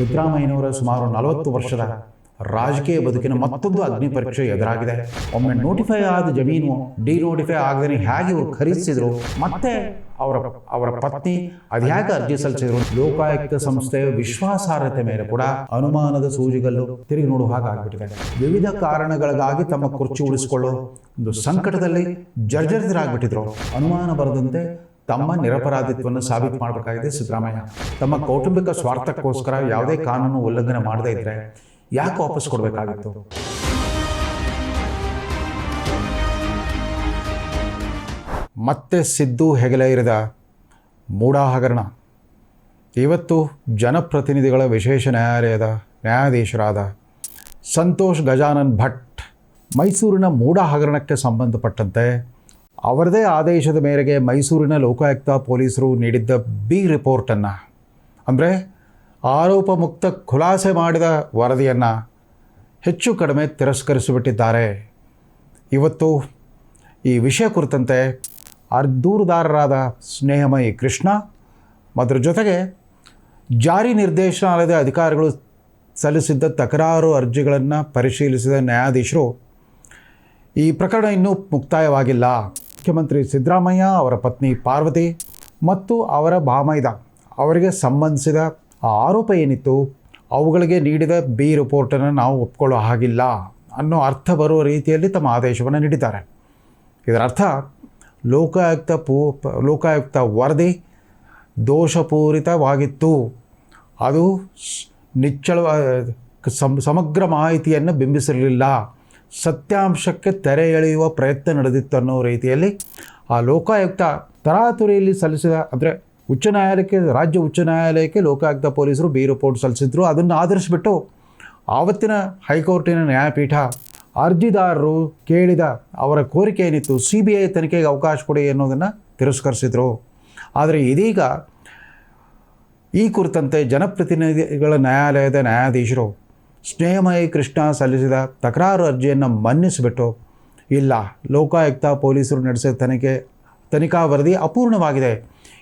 ಸಿದ್ದರಾಮಯ್ಯನವರ ಸುಮಾರು ನಲವತ್ತು ವರ್ಷದ ರಾಜಕೀಯ ಬದುಕಿನ ಮತ್ತೊಂದು ಅಗ್ನಿ ಪರೀಕ್ಷೆ ಎದುರಾಗಿದೆ. ಒಮ್ಮೆ ನೋಟಿಫೈ ಆದ ಜಮೀನು ಡಿನೋಟಿಫೈ ಆಗದೇ ಹೇಗೆ ಇವರು ಖರೀದಿಸಿದ್ರು? ಮತ್ತೆ ಅವರ ಅವರ ಪತ್ನಿ ಅದ್ಯಾಕೆ ಅರ್ಜಿ ಸಲ್ಲಿಸಿದ್ರು? ಲೋಕಾಯುಕ್ತ ಸಂಸ್ಥೆಯ ವಿಶ್ವಾಸಾರ್ಹತೆ ಮೇಲೆ ಕೂಡ ಅನುಮಾನದ ಸೂಜಿಗಲ್ಲು ತಿರುಗಿ ನೋಡುವ ಹಾಗಾಗ್ಬಿಟ್ಟಿದೆ ವಿವಿಧ ಕಾರಣಗಳಿಗಾಗಿ ತಮ್ಮ ಕುರ್ಚಿ ಉಳಿಸಿಕೊಳ್ಳೋ ಒಂದು ಸಂಕಟದಲ್ಲಿ ಜರ್ಜರಿತರಾಗ್ಬಿಟ್ಟಿದ್ರು. ಅನುಮಾನ ಬರದಂತೆ ತಮ್ಮ ನಿರಪರಾಧಿತ್ವವನ್ನು ಸಾಬೀತು ಮಾಡಬೇಕಾಗಿದೆ ಸಿದ್ದರಾಮಯ್ಯ. ತಮ್ಮ ಕೌಟುಂಬಿಕ ಸ್ವಾರ್ಥಕ್ಕೋಸ್ಕರ ಯಾವುದೇ ಕಾನೂನು ಉಲ್ಲಂಘನೆ ಮಾಡದೇ ಇದ್ರೆ ಯಾಕೆ ವಾಪಸ್ ಕೊಡಬೇಕಾಗಿತ್ತು? ಮತ್ತೆ ಸಿದ್ದು ಹೆಗಲೇರಿದ ಮೂಡಾ ಹಗರಣ. ಇವತ್ತು ಜನಪ್ರತಿನಿಧಿಗಳ ವಿಶೇಷ ನ್ಯಾಯಾಲಯದ ನ್ಯಾಯಾಧೀಶರಾದ ಸಂತೋಷ್ ಗಜಾನನ್ ಭಟ್ ಮೈಸೂರಿನ ಮೂಢ ಹಗರಣಕ್ಕೆ ಸಂಬಂಧಪಟ್ಟಂತೆ ಅವರದೇ ಆದೇಶದ ಮೇರೆಗೆ ಮೈಸೂರಿನ ಲೋಕಾಯುಕ್ತ ಪೊಲೀಸರು ನೀಡಿದ್ದ ಬಿ ರಿಪೋರ್ಟನ್ನು. ಅಂದರೆ ಆರೋಪ ಮುಕ್ತ ಖುಲಾಸೆ ಮಾಡಿದ ವರದಿಯನ್ನು ಹೆಚ್ಚು ಕಡಿಮೆ ತಿರಸ್ಕರಿಸಿಬಿಟ್ಟಿದ್ದಾರೆ. ಇವತ್ತು ಈ ವಿಷಯ ಕುರಿತಂತೆ ಅರ್ ದೂರುದಾರರಾದ ಸ್ನೇಹಮಯಿ ಕೃಷ್ಣ ಅದರ ಜೊತೆಗೆ ಜಾರಿ ನಿರ್ದೇಶನಾಲಯದ ಅಧಿಕಾರಿಗಳು ಸಲ್ಲಿಸಿದ್ದ ತಕರಾರು ಅರ್ಜಿಗಳನ್ನು ಪರಿಶೀಲಿಸಿದ ನ್ಯಾಯಾಧೀಶರು ಈ ಪ್ರಕರಣ ಇನ್ನೂ ಮುಕ್ತಾಯವಾಗಿಲ್ಲ. ಮುಖ್ಯಮಂತ್ರಿ ಸಿದ್ದರಾಮಯ್ಯ, ಅವರ ಪತ್ನಿ ಪಾರ್ವತಿ ಮತ್ತು ಅವರ ಬಾಮೈದ ಅವರಿಗೆ ಸಂಬಂಧಿಸಿದ ಆರೋಪ ಏನಿತ್ತು, ಅವುಗಳಿಗೆ ನೀಡಿದ ಬಿ ರಿಪೋರ್ಟನ್ನು ನಾವು ಒಪ್ಕೊಳ್ಳೋ ಹಾಗಿಲ್ಲ ಅನ್ನೋ ಅರ್ಥ ಬರುವ ರೀತಿಯಲ್ಲಿ ತಮ್ಮ ಆದೇಶವನ್ನು ನೀಡಿದ್ದಾರೆ. ಇದರ ಅರ್ಥ, ಲೋಕಾಯುಕ್ತ ಪೂ, ಲೋಕಾಯುಕ್ತ ವರದಿ ದೋಷಪೂರಿತವಾಗಿತ್ತು. ಅದು ನಿಚ್ಚಳ ಸಮಗ್ರ ಮಾಹಿತಿಯನ್ನು ಬಿಂಬಿಸಿರಲಿಲ್ಲ ಸತ್ಯಾಂಶಕ್ಕೆ ತೆರೆ ಎಳೆಯುವ ಪ್ರಯತ್ನ ನಡೆದಿತ್ತು ಅನ್ನೋ ರೀತಿಯಲ್ಲಿ ಆ ಲೋಕಾಯುಕ್ತ ತರಾತುರಿಯಲ್ಲಿ ಸಲ್ಲಿಸಿದ, ಅಂದರೆ ಉಚ್ಚ ನ್ಯಾಯಾಲಯಕ್ಕೆ, ರಾಜ್ಯ ಉಚ್ಚ ನ್ಯಾಯಾಲಯಕ್ಕೆ ಲೋಕಾಯುಕ್ತ ಪೊಲೀಸರು ಬಿ ರಿಪೋರ್ಟ್ ಸಲ್ಲಿಸಿದ್ರು. ಅದನ್ನು ಆಧರಿಸಿಬಿಟ್ಟು ಆವತ್ತಿನ ಹೈಕೋರ್ಟಿನ ನ್ಯಾಯಪೀಠ ಅರ್ಜಿದಾರರು ಕೇಳಿದ ಅವರ ಕೋರಿಕೆ ಏನಿತ್ತು ಸಿ ಬಿ ಐ ತನಿಖೆಗೆ ಅವಕಾಶ ಕೊಡಿ ಅನ್ನೋದನ್ನು ತಿರಸ್ಕರಿಸಿದರು. ಆದರೆ ಇದೀಗ ಈ ಕುರಿತಂತೆ ಜನಪ್ರತಿನಿಧಿಗಳ ನ್ಯಾಯಾಲಯದ ನ್ಯಾಯಾಧೀಶರು ಸ್ನೇಹಮಯಿ ಕೃಷ್ಣ ಸಲ್ಲಿಸಿದ ತಕರಾರು ಅರ್ಜಿಯನ್ನು ಮನ್ನಿಸಿಬಿಟ್ಟು, ಇಲ್ಲ, ಲೋಕಾಯುಕ್ತ ಪೊಲೀಸರು ನಡೆಸಿದ ತನಿಖೆ, ತನಿಖಾ ವರದಿ ಅಪೂರ್ಣವಾಗಿದೆ.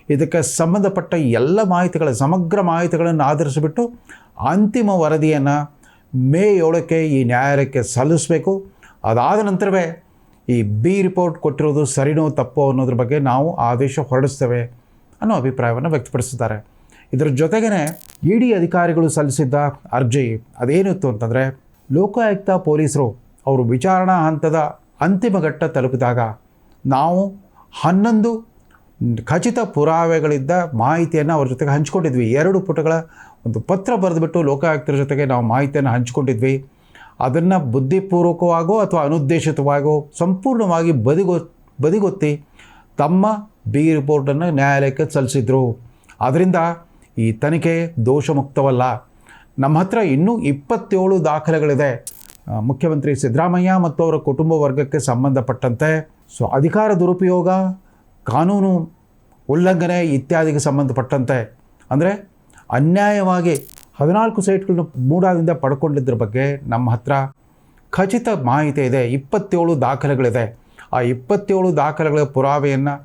ಇದಕ್ಕೆ ಸಂಬಂಧಪಟ್ಟ ಎಲ್ಲ ಮಾಹಿತಿಗಳ, ಸಮಗ್ರ ಮಾಹಿತಿಗಳನ್ನು ಆಧರಿಸಿಬಿಟ್ಟು ಅಂತಿಮ ವರದಿಯನ್ನು ಮೇ ಏಳಕ್ಕೆ ಈ ನ್ಯಾಯಾಲಯಕ್ಕೆ ಸಲ್ಲಿಸಬೇಕು. ಅದಾದ ನಂತರವೇ ಈ ಬಿ ರಿಪೋರ್ಟ್ ಕೊಟ್ಟಿರೋದು ಸರಿನೋ ತಪ್ಪೋ ಅನ್ನೋದ್ರ ಬಗ್ಗೆ ನಾವು ಆದೇಶ ಹೊರಡಿಸ್ತೇವೆ ಅನ್ನೋ ಅಭಿಪ್ರಾಯವನ್ನು ವ್ಯಕ್ತಪಡಿಸಿದ್ದಾರೆ. ಇದರ ಜೊತೆಗೇ ಇ ಡಿ ಅಧಿಕಾರಿಗಳು ಸಲ್ಲಿಸಿದ್ದ ಅರ್ಜಿ ಅದೇನಿತ್ತು ಅಂತಂದರೆ ಲೋಕಾಯುಕ್ತ ಪೊಲೀಸರು ಅವರು ವಿಚಾರಣಾ ಹಂತದ ಅಂತಿಮ ಘಟ್ಟ ತಲುಪಿದಾಗ ನಾವು ಹನ್ನೊಂದು ಖಚಿತ ಪುರಾವೆಗಳಿದ್ದ ಮಾಹಿತಿಯನ್ನು ಅವ್ರ ಜೊತೆಗೆ ಹಂಚ್ಕೊಂಡಿದ್ವಿ. ಎರಡು ಪುಟಗಳ ಒಂದು ಪತ್ರ ಬರೆದುಬಿಟ್ಟು ಲೋಕಾಯುಕ್ತರ ಜೊತೆಗೆ ನಾವು ಮಾಹಿತಿಯನ್ನು ಹಂಚ್ಕೊಂಡಿದ್ವಿ. ಅದನ್ನು ಬುದ್ಧಿಪೂರ್ವಕವಾಗೋ ಅಥವಾ ಅನುದ್ದೇಶಿತವಾಗೋ ಸಂಪೂರ್ಣವಾಗಿ ಬದಿಗೊ, ಬದಿಗೊತ್ತಿ ತಮ್ಮ ಬಿ ರಿಪೋರ್ಟನ್ನು ನ್ಯಾಯಾಲಯಕ್ಕೆ ಸಲ್ಲಿಸಿದ್ರು. ಆದ್ದರಿಂದ ಈ ತನಿಖೆ ದೋಷಮುಕ್ತವಲ್ಲ. ನಮ್ಮ ಹತ್ರ ಇನ್ನೂ ಇಪ್ಪತ್ತೇಳು ದಾಖಲೆಗಳಿದೆ. ಮುಖ್ಯಮಂತ್ರಿ ಸಿದ್ದರಾಮಯ್ಯ ಮತ್ತು ಅವರ ಕುಟುಂಬ ವರ್ಗಕ್ಕೆ ಸಂಬಂಧಪಟ್ಟಂತೆ. ಸೊ, ಅಧಿಕಾರ ದುರುಪಯೋಗ, ಕಾನೂನು ಉಲ್ಲಂಘನೆ ಇತ್ಯಾದಿಗೆ ಸಂಬಂಧಪಟ್ಟಂತೆ. ಅಂದರೆ, ಅನ್ಯಾಯವಾಗಿ ಹದಿನಾಲ್ಕು ಸೈಟ್ಗಳನ್ನು ಮೂಡಾದಿಂದ ಪಡ್ಕೊಂಡಿದ್ದರ ಬಗ್ಗೆ ನಮ್ಮ ಹತ್ರ ಖಚಿತ ಮಾಹಿತಿ ಇದೆ. ಇಪ್ಪತ್ತೇಳು ದಾಖಲೆಗಳಿದೆ. ಆ ಇಪ್ಪತ್ತೇಳು ದಾಖಲೆಗಳ ಪುರಾವೆಯನ್ನು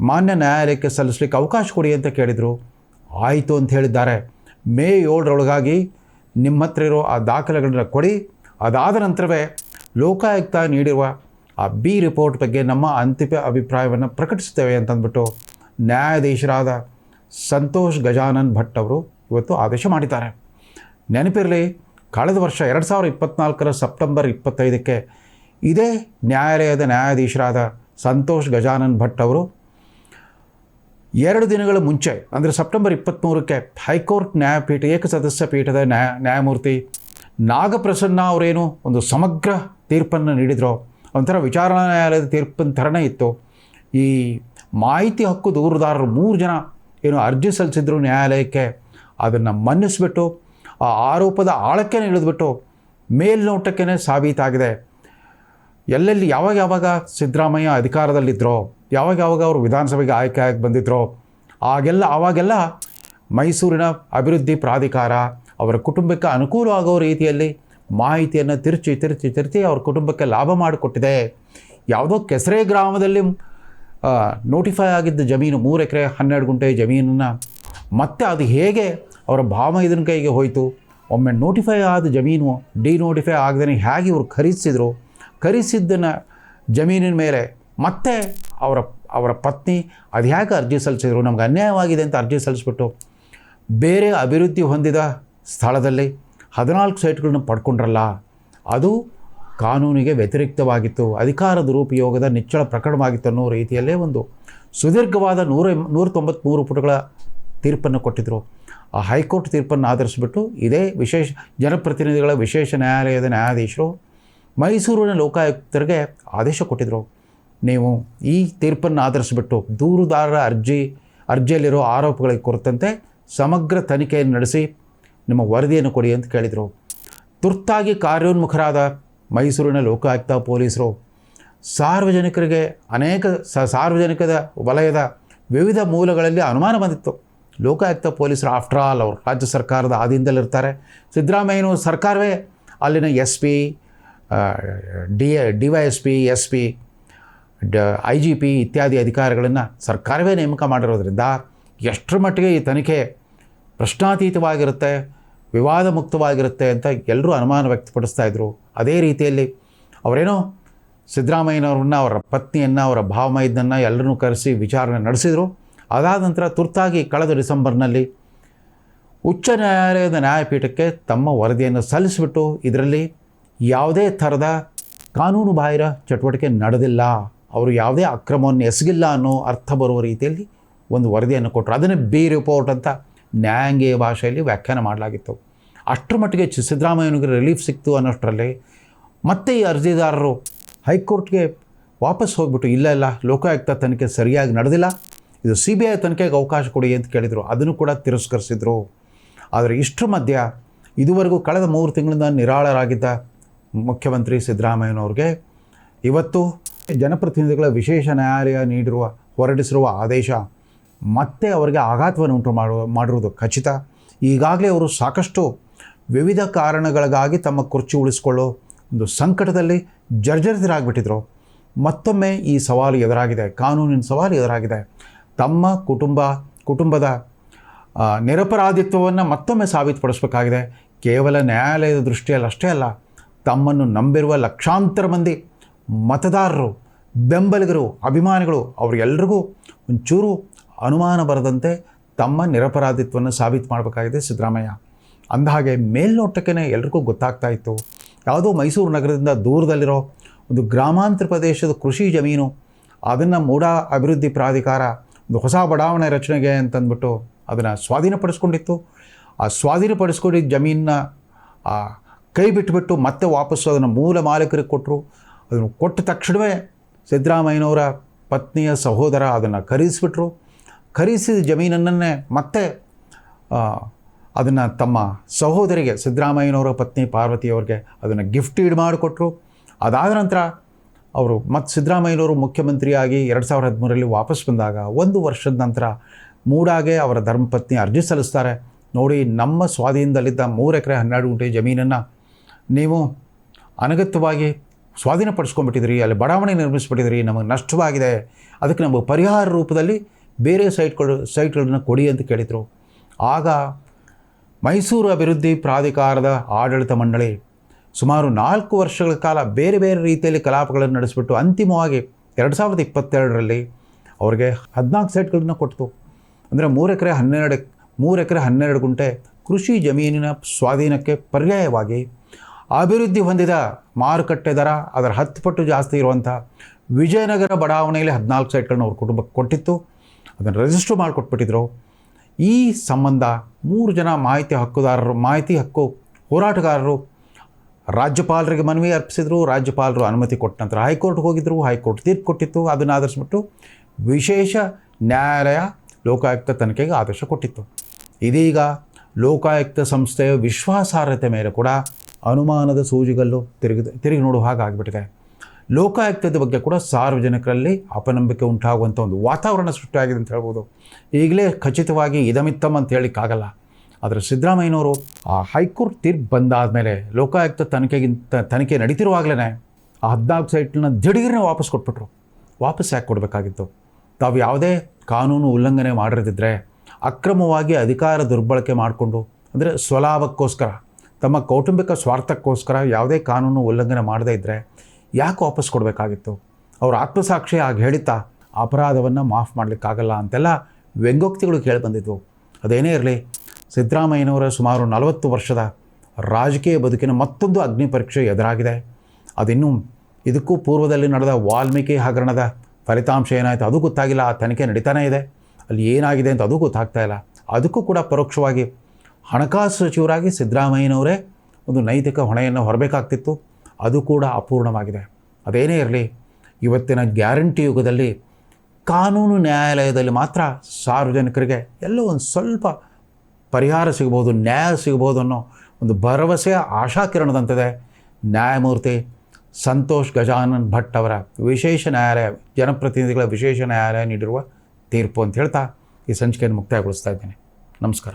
ಮಾನ್ಯ ನ್ಯಾಯಾಲಯಕ್ಕೆ ಸಲ್ಲಿಸಲಿಕ್ಕೆ ಅವಕಾಶ ಕೊಡಿ ಅಂತ ಕೇಳಿದರು. ಆಯಿತು ಅಂತ ಹೇಳಿದ್ದಾರೆ. ಮೇ ಏಳರೊಳಗಾಗಿ ನಿಮ್ಮ ಹತ್ರ ಇರೋ ಆ ದಾಖಲೆಗಳನ್ನ ಕೊಡಿ. ಅದಾದ ನಂತರವೇ ಲೋಕಾಯುಕ್ತ ನೀಡಿರುವ ಆ ಬಿ ರಿಪೋರ್ಟ್ ಬಗ್ಗೆ ನಮ್ಮ ಅಂತಿಮ ಅಭಿಪ್ರಾಯವನ್ನು ಪ್ರಕಟಿಸ್ತೇವೆ ಅಂತಂದ್ಬಿಟ್ಟು ನ್ಯಾಯಾಧೀಶರಾದ ಸಂತೋಷ್ ಗಜಾನನ್ ಭಟ್ ಅವರು ಇವತ್ತು ಆದೇಶ ಮಾಡಿದ್ದಾರೆ. ನೆನಪಿರಲಿ, ಕಳೆದ ವರ್ಷ ಎರಡು ಸಾವಿರದ ಇಪ್ಪತ್ನಾಲ್ಕರ ಸೆಪ್ಟೆಂಬರ್ ಇಪ್ಪತ್ತೈದಕ್ಕೆ ಇದೇ ನ್ಯಾಯಾಲಯದ ನ್ಯಾಯಾಧೀಶರಾದ ಸಂತೋಷ್ ಗಜಾನನ್ ಭಟ್ ಅವರು ಎರಡು ದಿನಗಳ ಮುಂಚೆ, ಅಂದರೆ ಸೆಪ್ಟೆಂಬರ್ ಇಪ್ಪತ್ತ್ಮೂರಕ್ಕೆ ಹೈಕೋರ್ಟ್ ನ್ಯಾಯಪೀಠ, ಏಕಸದಸ್ಯ ಪೀಠದ ನ್ಯಾಯ ನ್ಯಾಯಮೂರ್ತಿ ನಾಗಪ್ರಸನ್ನ ಅವರೇನು ಒಂದು ಸಮಗ್ರ ತೀರ್ಪನ್ನು ನೀಡಿದರು. ಒಂಥರ ವಿಚಾರಣಾ ನ್ಯಾಯಾಲಯದ ತೀರ್ಪಿನ ಥರನೇ ಇತ್ತು. ಈ ಮಾಹಿತಿ ಹಕ್ಕು ದೂರುದಾರರು ಮೂರು ಜನ ಏನು ಅರ್ಜಿ ಸಲ್ಲಿಸಿದ್ರು ನ್ಯಾಯಾಲಯಕ್ಕೆ. ಅದನ್ನು ಮನ್ನಿಸ್ಬಿಟ್ಟು, ಆ ಆರೋಪದ ಆಳಕ್ಕೆ ಇಳಿದ್ಬಿಟ್ಟು ಮೇಲ್ನೋಟಕ್ಕೇ ಸಾಬೀತಾಗಿದೆ. ಎಲ್ಲೆಲ್ಲಿ ಯಾವಾಗ ಯಾವಾಗ ಸಿದ್ದರಾಮಯ್ಯ ಅಧಿಕಾರದಲ್ಲಿದ್ದರೋ ಯಾವಾಗ ಯಾವಾಗ ಅವರು ವಿಧಾನಸಭೆಗೆ ಆಯ್ಕೆ ಆಗಿ ಬಂದಿದ್ರೋ, ಆಗೆಲ್ಲ ಆವಾಗೆಲ್ಲ ಮೈಸೂರಿನ ಅಭಿವೃದ್ಧಿ ಪ್ರಾಧಿಕಾರ ಅವರ ಕುಟುಂಬಕ್ಕೆ ಅನುಕೂಲ ಆಗೋ ರೀತಿಯಲ್ಲಿ ಮಾಹಿತಿಯನ್ನು ತಿರುಚಿ ತಿರುಚಿ ತಿರುಚಿ ಅವ್ರ ಕುಟುಂಬಕ್ಕೆ ಲಾಭ ಮಾಡಿಕೊಟ್ಟಿದೆ. ಯಾವುದೋ ಕೆಸರೆ ಗ್ರಾಮದಲ್ಲಿ ನೋಟಿಫೈ ಆಗಿದ್ದ ಜಮೀನು, ಮೂರು ಎಕರೆ, ಹನ್ನೆರಡು ಗುಂಟೆ ಜಮೀನನ್ನು ಮತ್ತೆ ಅದು ಹೇಗೆ ಅವರ ಭಾಮೈದನ ಕೈಗೆ ಹೋಯಿತು? ಒಮ್ಮೆ ನೋಟಿಫೈ ಆದ ಜಮೀನು ಡಿನೋಟಿಫೈ ಆಗದೇ ಹೇಗೆ ಇವರು ಖರೀದಿಸಿದರು? ಖರೀದಿಸಿದ್ದನ್ನು ಜಮೀನಿನ ಮೇಲೆ ಮತ್ತೆ ಅವರ ಅವರ ಪತ್ನಿ, ಅದು ಯಾಕೆ ಅರ್ಜಿ ಸಲ್ಲಿಸಿದ್ರು ನಮ್ಗೆ ಅನ್ಯಾಯವಾಗಿದೆ ಅಂತ ಅರ್ಜಿ ಸಲ್ಲಿಸ್ಬಿಟ್ಟು ಬೇರೆ ಅಭಿವೃದ್ಧಿ ಹೊಂದಿದ ಸ್ಥಳದಲ್ಲಿ ಹದಿನಾಲ್ಕು ಸೈಟ್ಗಳನ್ನ ಪಡ್ಕೊಂಡ್ರಲ್ಲ, ಅದು ಕಾನೂನಿಗೆ ವ್ಯತಿರಿಕ್ತವಾಗಿತ್ತು. ಅಧಿಕಾರ ದುರುಪಯೋಗದ ನಿಚ್ಚಳ ಪ್ರಕರಣವಾಗಿತ್ತು ಅನ್ನೋ ರೀತಿಯಲ್ಲೇ ಒಂದು ಸುದೀರ್ಘವಾದ ನೂರ ನೂರ ತೊಂಬತ್ತ್ಮೂರು ಪುಟಗಳ ತೀರ್ಪನ್ನು ಕೊಟ್ಟಿದ್ದರು ಆ ಹೈಕೋರ್ಟ್ ತೀರ್ಪನ್ನು ಆಧರಿಸಿಬಿಟ್ಟು ಇದೇ ವಿಶೇಷ, ಜನಪ್ರತಿನಿಧಿಗಳ ವಿಶೇಷ ನ್ಯಾಯಾಲಯದ ನ್ಯಾಯಾಧೀಶರು ಮೈಸೂರಿನ ಲೋಕಾಯುಕ್ತರಿಗೆ ಆದೇಶ ಕೊಟ್ಟಿದ್ದರು ನೀವು ಈ ತೀರ್ಪನ್ನು ಆಧರಿಸಿಬಿಟ್ಟು ದೂರುದಾರರ ಅರ್ಜಿ, ಅರ್ಜಿಯಲ್ಲಿರೋ ಆರೋಪಗಳಿಗೆ ಕುರಿತಂತೆ ಸಮಗ್ರ ತನಿಖೆಯನ್ನು ನಡೆಸಿ ನಿಮ್ಮ ವರದಿಯನ್ನು ಕೊಡಿ ಅಂತ ಕೇಳಿದರು. ತುರ್ತಾಗಿ ಕಾರ್ಯೋನ್ಮುಖರಾದ ಮೈಸೂರಿನ ಲೋಕಾಯುಕ್ತ ಪೊಲೀಸರು ಸಾರ್ವಜನಿಕರಿಗೆ ಅನೇಕ ಸಾರ್ವಜನಿಕದ ವಲಯದ ವಿವಿಧ ಮೂಲಗಳಲ್ಲಿ ಅನುಮಾನ ಬಂದಿತ್ತು. ಲೋಕಾಯುಕ್ತ ಪೊಲೀಸರು ಆಫ್ಟರ್ ಆಲ್ ಅವರು ರಾಜ್ಯ ಸರ್ಕಾರದ ಆದಿಯಿಂದಲಿರ್ತಾರೆ ಸಿದ್ದರಾಮಯ್ಯನು ಸರ್ಕಾರವೇ ಅಲ್ಲಿನ S P D D Y S P S P ಡ, ಐ ಜಿ ಪಿ ಇತ್ಯಾದಿ ಅಧಿಕಾರಿಗಳನ್ನು ಸರ್ಕಾರವೇ ನೇಮಕ ಮಾಡಿರೋದ್ರಿಂದ ಎಷ್ಟರ ಮಟ್ಟಿಗೆ ಈ ತನಿಖೆ ಪ್ರಶ್ನಾತೀತವಾಗಿರುತ್ತೆ, ವಿವಾದ ಮುಕ್ತವಾಗಿರುತ್ತೆ ಅಂತ ಎಲ್ಲರೂ ಅನುಮಾನ ವ್ಯಕ್ತಪಡಿಸ್ತಾ ಇದ್ರು. ಅದೇ ರೀತಿಯಲ್ಲಿ ಅವರೇನೋ ಸಿದ್ದರಾಮಯ್ಯನವ್ರನ್ನ, ಅವರ ಪತ್ನಿಯನ್ನು, ಅವರ ಭಾವಮೈದನ್ನು ಎಲ್ಲರನ್ನೂ ಕರೆಸಿ ವಿಚಾರಣೆ ನಡೆಸಿದರು. ಅದಾದ ನಂತರ ತುರ್ತಾಗಿ ಕಳೆದ ಡಿಸೆಂಬರ್ನಲ್ಲಿ ಉಚ್ಚ ನ್ಯಾಯಾಲಯದ ನ್ಯಾಯಪೀಠಕ್ಕೆ ತಮ್ಮ ವರದಿಯನ್ನು ಸಲ್ಲಿಸಿಬಿಟ್ಟು ಇದರಲ್ಲಿ ಯಾವುದೇ ಥರದ ಕಾನೂನುಬಾಹಿರ ಚಟುವಟಿಕೆ ನಡೆದಿಲ್ಲ. ಅವರು ಯಾವುದೇ ಅಕ್ರಮವನ್ನು ಎಸಗಿಲ್ಲ ಅನ್ನೋ ಅರ್ಥ ಬರುವ ರೀತಿಯಲ್ಲಿ ಒಂದು ವರದಿಯನ್ನು ಕೊಟ್ಟರು. ಅದನ್ನೇ ಬಿ ರಿಪೋರ್ಟ್ ಅಂತ ನ್ಯಾಯಾಂಗೀಯ ಭಾಷೆಯಲ್ಲಿ ವ್ಯಾಖ್ಯಾನ ಮಾಡಲಾಗಿತ್ತು. ಅಷ್ಟರ ಮಟ್ಟಿಗೆ ಸಿದ್ದರಾಮಯ್ಯನಿಗೆ ರಿಲೀಫ್ ಸಿಕ್ತು ಅನ್ನೋಷ್ಟರಲ್ಲಿ ಮತ್ತೆ ಈ ಅರ್ಜಿದಾರರು ಹೈಕೋರ್ಟ್ಗೆ ವಾಪಸ್ ಹೋಗ್ಬಿಟ್ಟು, ಇಲ್ಲ ಇಲ್ಲ, ಲೋಕಾಯುಕ್ತ ತನಿಖೆ ಸರಿಯಾಗಿ ನಡೆದಿಲ್ಲ, ಇದು ಸಿ ಬಿ ಐ ತನಿಖೆಗೆ ಅವಕಾಶ ಕೊಡಿ ಅಂತ ಕೇಳಿದರು. ಅದನ್ನು ಕೂಡ ತಿರಸ್ಕರಿಸಿದರು. ಆದರೆ ಇಷ್ಟರ ಮಧ್ಯ ಇದುವರೆಗೂ ಕಳೆದ ಮೂರು ತಿಂಗಳಿಂದ ನಿರಾಳರಾಗಿದ್ದ ಮುಖ್ಯಮಂತ್ರಿ ಸಿದ್ದರಾಮಯ್ಯನವ್ರಿಗೆ ಇವತ್ತು ಜನಪ್ರತಿನಿಧಿಗಳ ವಿಶೇಷ ನ್ಯಾಯಾಲಯ ನೀಡಿರುವ, ಹೊರಡಿಸಿರುವ ಆದೇಶ ಮತ್ತೆ ಅವರಿಗೆ ಆಘಾತವನ್ನು ಉಂಟು ಮಾಡುವ, ಮಾಡಿರುವುದು ಖಚಿತ. ಈಗಾಗಲೇ ಅವರು ಸಾಕಷ್ಟು ವಿವಿಧ ಕಾರಣಗಳಿಗಾಗಿ ತಮ್ಮ ಕುರ್ಚಿ ಉಳಿಸಿಕೊಳ್ಳೋ ಒಂದು ಸಂಕಟದಲ್ಲಿ ಜರ್ಜರಿತರಾಗಿಬಿಟ್ಟಿದ್ರು. ಮತ್ತೊಮ್ಮೆ ಈ ಸವಾಲು ಎದುರಾಗಿದೆ, ಕಾನೂನಿನ ಸವಾಲು ಎದುರಾಗಿದೆ. ತಮ್ಮ ಕುಟುಂಬ, ಕುಟುಂಬದ ನಿರಪರಾಧಿತ್ವವನ್ನು ಮತ್ತೊಮ್ಮೆ ಸಾಬೀತುಪಡಿಸಬೇಕಾಗಿದೆ. ಕೇವಲ ನ್ಯಾಯಾಲಯದ ದೃಷ್ಟಿಯಲ್ಲಿ ಅಷ್ಟೇ ಅಲ್ಲ, ತಮ್ಮನ್ನು ನಂಬಿರುವ ಲಕ್ಷಾಂತರ ಮಂದಿ ಮತದಾರರು, ಬೆಂಬಲಿಗರು, ಅಭಿಮಾನಿಗಳು ಅವರೆಲ್ಲರಿಗೂ ಒಂಚೂರು ಅನುಮಾನ ಬರದಂತೆ ತಮ್ಮ ನಿರಪರಾಧಿತ್ವವನ್ನು ಸಾಬೀತು ಮಾಡಬೇಕಾಗಿದೆ ಸಿದ್ದರಾಮಯ್ಯ. ಅಂದಹಾಗೆ ಮೇಲ್ನೋಟಕ್ಕೆ ಎಲ್ರಿಗೂ ಗೊತ್ತಾಗ್ತಾ ಇತ್ತು. ಯಾವುದೋ ಮೈಸೂರು ನಗರದಿಂದ ದೂರದಲ್ಲಿರೋ ಒಂದು ಗ್ರಾಮಾಂತರ ಪ್ರದೇಶದ ಕೃಷಿ ಜಮೀನು, ಅದನ್ನು ಮೂಡಾ ಅಭಿವೃದ್ಧಿ ಪ್ರಾಧಿಕಾರ ಒಂದು ಹೊಸ ಬಡಾವಣೆ ರಚನೆಗೆ ಅಂತಂದ್ಬಿಟ್ಟು ಅದನ್ನು ಸ್ವಾಧೀನಪಡಿಸ್ಕೊಂಡಿತ್ತು. ಆ ಸ್ವಾಧೀನಪಡಿಸ್ಕೊಂಡಿದ್ದ ಜಮೀನನ್ನ ಕೈ ಬಿಟ್ಟುಬಿಟ್ಟು ಮತ್ತೆ ವಾಪಸ್ಸು ಅದನ್ನು ಮೂಲ ಮಾಲೀಕರಿಗೆ ಕೊಟ್ಟರು ಅದನ್ನು ಕೊಟ್ಟ ತಕ್ಷಣವೇ ಸಿದ್ದರಾಮಯ್ಯನವರ ಪತ್ನಿಯ ಸಹೋದರ ಅದನ್ನು ಖರೀದಿಸ್ಬಿಟ್ರು ಖರೀದಿಸಿದ ಜಮೀನನ್ನೇ ಮತ್ತೆ ಅದನ್ನು ತಮ್ಮ ಸಹೋದರಿಗೆ, ಸಿದ್ದರಾಮಯ್ಯನವರ ಪತ್ನಿ ಪಾರ್ವತಿಯವ್ರಿಗೆ ಅದನ್ನು ಗಿಫ್ಟ್ ಈಡ್ ಮಾಡಿಕೊಟ್ರು. ಅದಾದ ನಂತರ ಅವರು ಮತ್ತು ಸಿದ್ದರಾಮಯ್ಯನವರು ಮುಖ್ಯಮಂತ್ರಿಯಾಗಿ ಎರಡು ಸಾವಿರದ ಹದಿಮೂರರಲ್ಲಿ ವಾಪಸ್ ಬಂದಾಗ ಒಂದು ವರ್ಷದ ನಂತರ ಮೂಡಾಗೆ ಅವರ ಧರ್ಮಪತ್ನಿ ಅರ್ಜಿ ಸಲ್ಲಿಸ್ತಾರೆ. ನೋಡಿ, ನಮ್ಮ ಸ್ವಾಧೀನದಲ್ಲಿದ್ದ ಮೂರು ಎಕರೆ ಹನ್ನೆರಡು ಗುಂಟೆ ಜಮೀನನ್ನು ನೀವು ಅನಗತ್ಯವಾಗಿ ಸ್ವಾಧೀನಪಡಿಸ್ಕೊಂಡ್ಬಿಟ್ಟಿದ್ರಿ ಅಲ್ಲಿ ಬಡಾವಣೆ ನಿರ್ಮಿಸ್ಬಿಟ್ಟಿದ್ರಿ ನಮಗೆ ನಷ್ಟವಾಗಿದೆ. ಅದಕ್ಕೆ ನಮಗೆ ಪರಿಹಾರ ರೂಪದಲ್ಲಿ ಬೇರೆ ಸೈಟ್ಗಳು, ಸೈಟ್ಗಳನ್ನ ಕೊಡಿ ಅಂತ ಕೇಳಿದರು. ಆಗ ಮೈಸೂರು ಅಭಿವೃದ್ಧಿ ಪ್ರಾಧಿಕಾರದ ಆಡಳಿತ ಮಂಡಳಿ ಸುಮಾರು ನಾಲ್ಕು ವರ್ಷಗಳ ಕಾಲ ಬೇರೆ ಬೇರೆ ರೀತಿಯಲ್ಲಿ ಕಲಾಪಗಳನ್ನು ನಡೆಸಿಬಿಟ್ಟು ಅಂತಿಮವಾಗಿ ಎರಡು ಸಾವಿರದ ಇಪ್ಪತ್ತೆರಡರಲ್ಲಿ ಅವ್ರಿಗೆ ಹದಿನಾಲ್ಕು ಸೈಟ್ಗಳನ್ನ ಕೊಡ್ತು ಅಂದರೆ ಮೂರು ಎಕರೆ ಹನ್ನೆರಡು, ಮೂರು ಎಕರೆ ಹನ್ನೆರಡು ಗುಂಟೆ ಕೃಷಿ ಜಮೀನಿನ ಸ್ವಾಧೀನಕ್ಕೆ ಪರ್ಯಾಯವಾಗಿ ಅಭಿವೃದ್ಧಿ ಹೊಂದಿದ ಮಾರುಕಟ್ಟೆ ದರ ಅದರ ಹತ್ತು ಪಟ್ಟು ಜಾಸ್ತಿ ಇರುವಂಥ ವಿಜಯನಗರ ಬಡಾವಣೆಯಲ್ಲಿ ಹದಿನಾಲ್ಕು ಸೈಟ್ಗಳನ್ನ ಅವ್ರ ಕುಟುಂಬಕ್ಕೆ ಕೊಟ್ಟಿತ್ತು. ಅದನ್ನು ರಿಜಿಸ್ಟರ್ ಮಾಡಿಕೊಟ್ಬಿಟ್ಟಿದ್ರು. ಈ ಸಂಬಂಧ ಮೂರು ಜನ ಮಾಹಿತಿ ಹಕ್ಕುದಾರರು, ಮಾಹಿತಿ ಹಕ್ಕು ಹೋರಾಟಗಾರರು ರಾಜ್ಯಪಾಲರಿಗೆ ಮನವಿ ಅರ್ಪಿಸಿದರು, ರಾಜ್ಯಪಾಲರು ಅನುಮತಿ ಕೊಟ್ಟ ನಂತರ ಹೈಕೋರ್ಟ್ಗೆ ಹೋಗಿದ್ದರು ಹೈಕೋರ್ಟ್ ತೀರ್ಪು ಕೊಟ್ಟಿತ್ತು. ಅದನ್ನು ಆಧರಿಸಿಬಿಟ್ಟು ವಿಶೇಷ ನ್ಯಾಯಾಲಯ ಲೋಕಾಯುಕ್ತ ತನಿಖೆಗೆ ಆದೇಶ ಕೊಟ್ಟಿತ್ತು. ಇದೀಗ ಲೋಕಾಯುಕ್ತ ಸಂಸ್ಥೆಯ ವಿಶ್ವಾಸಾರ್ಹತೆ ಮೇಲೆ ಕೂಡ ಅನುಮಾನದ ಸೂಜಿಗಲ್ಲು ತಿರುಗಿ ತಿರುಗಿ ನೋಡುವ ಹಾಗಾಗಿಬಿಟ್ಟಿದೆ ಲೋಕಾಯುಕ್ತದ ಬಗ್ಗೆ ಕೂಡ ಸಾರ್ವಜನಿಕರಲ್ಲಿ ಅಪನಂಬಿಕೆ ಉಂಟಾಗುವಂಥ ಒಂದು ವಾತಾವರಣ ಸೃಷ್ಟಿಯಾಗಿದೆ ಅಂತ ಹೇಳ್ಬೋದು. ಈಗಲೇ ಖಚಿತವಾಗಿ ಇದಮಿತ್ತಮ್ ಅಂತ ಹೇಳಿಕ್ಕಾಗಲ್ಲ ಆದರೆ ಸಿದ್ದರಾಮಯ್ಯನವರು ಆ ಹೈಕೋರ್ಟ್ ತೀರ್ಪು ಬಂದಾದ ಮೇಲೆ ಲೋಕಾಯುಕ್ತ ತನಿಖೆಗಿಂತ, ತನಿಖೆ ನಡೀತಿರುವಾಗಲೇ ಆ ಹದಿನಾಲ್ಕು ಸೈಟ್ನ ದಿಢೀರ್ನೇ ವಾಪಸ್ ಕೊಟ್ಬಿಟ್ರು. ವಾಪಸ್ ಯಾಕೆ ಕೊಡಬೇಕಾಗಿತ್ತು? ತಾವು ಯಾವುದೇ ಕಾನೂನು ಉಲ್ಲಂಘನೆ ಮಾಡಿರದಿದ್ದರೆ ಅಕ್ರಮವಾಗಿ ಅಧಿಕಾರ ದುರ್ಬಳಕೆ ಮಾಡಿಕೊಂಡು, ಅಂದರೆ ಸ್ವಲಾಭಕ್ಕೋಸ್ಕರ ತಮ್ಮ ಕೌಟುಂಬಿಕ ಸ್ವಾರ್ಥಕ್ಕೋಸ್ಕರ ಯಾವುದೇ ಕಾನೂನು ಉಲ್ಲಂಘನೆ ಮಾಡದೇ ಇದ್ದರೆ ಯಾಕೆ ವಾಪಸ್ ಕೊಡಬೇಕಾಗಿತ್ತು? ಅವ್ರ ಆತ್ಮಸಾಕ್ಷಿ ಆಗಿ ಹೇಳಿತಾ ಅಪರಾಧವನ್ನು ಮಾಫ್ ಮಾಡಲಿಕ್ಕಾಗಲ್ಲ ಅಂತೆಲ್ಲ ವ್ಯಂಗೋಕ್ತಿಗಳು ಕೇಳಿ ಬಂದಿದ್ವು. ಅದೇನೇ ಇರಲಿ, ಸಿದ್ದರಾಮಯ್ಯನವರ ಸುಮಾರು ನಲವತ್ತು ವರ್ಷದ ರಾಜಕೀಯ ಬದುಕಿನ ಮತ್ತೊಂದು ಅಗ್ನಿ ಪರೀಕ್ಷೆ ಎದುರಾಗಿದೆ. ಅದಿನ್ನೂ ಇದಕ್ಕೂ ಪೂರ್ವದಲ್ಲಿ ನಡೆದ ವಾಲ್ಮೀಕಿ ಹಗರಣದ ಫಲಿತಾಂಶ ಏನಾಯಿತು ಅದು ಗೊತ್ತಾಗಿಲ್ಲ. ಆ ತನಿಖೆ ನಡೀತಾನೇ ಇದೆ. ಅಲ್ಲಿ ಏನಾಗಿದೆ ಅಂತ ಅದು ಗೊತ್ತಾಗ್ತಾ ಇಲ್ಲ. ಅದಕ್ಕೂ ಕೂಡ ಪರೋಕ್ಷವಾಗಿ ಹಣಕಾಸು ಸಚಿವರಾಗಿ ಸಿದ್ದರಾಮಯ್ಯನವರೇ ಒಂದು ನೈತಿಕ ಹೊಣೆಯನ್ನು ಹೊರಬೇಕಾಗ್ತಿತ್ತು. ಅದು ಕೂಡ ಅಪೂರ್ಣವಾಗಿದೆ. ಅದೇನೇ ಇರಲಿ, ಇವತ್ತಿನ ಗ್ಯಾರಂಟಿ ಯುಗದಲ್ಲಿ ಕಾನೂನು ನ್ಯಾಯಾಲಯದಲ್ಲಿ ಮಾತ್ರ ಸಾರ್ವಜನಿಕರಿಗೆ ಎಲ್ಲೋ ಒಂದು ಸ್ವಲ್ಪ ಪರಿಹಾರ ಸಿಗ್ಬೋದು, ನ್ಯಾಯ ಸಿಗ್ಬೋದು ಅನ್ನೋ ಒಂದು ಭರವಸೆಯ ಆಶಾಕಿರಣದಂತಿದೆ. ನ್ಯಾಯಮೂರ್ತಿ ಸಂತೋಷ್ ಗಜಾನನ್ ಭಟ್ ಅವರ ವಿಶೇಷ ನ್ಯಾಯಾಲಯ, ಜನಪ್ರತಿನಿಧಿಗಳ ವಿಶೇಷ ನ್ಯಾಯಾಲಯ ನೀಡಿರುವ ತೀರ್ಪು ಅಂತ ಹೇಳ್ತಾ ಈ ಸಂಚಿಕೆಯನ್ನು ಮುಕ್ತಾಯಗೊಳಿಸ್ತಾ ಇದ್ದೇನೆ. ನಮಸ್ಕಾರ.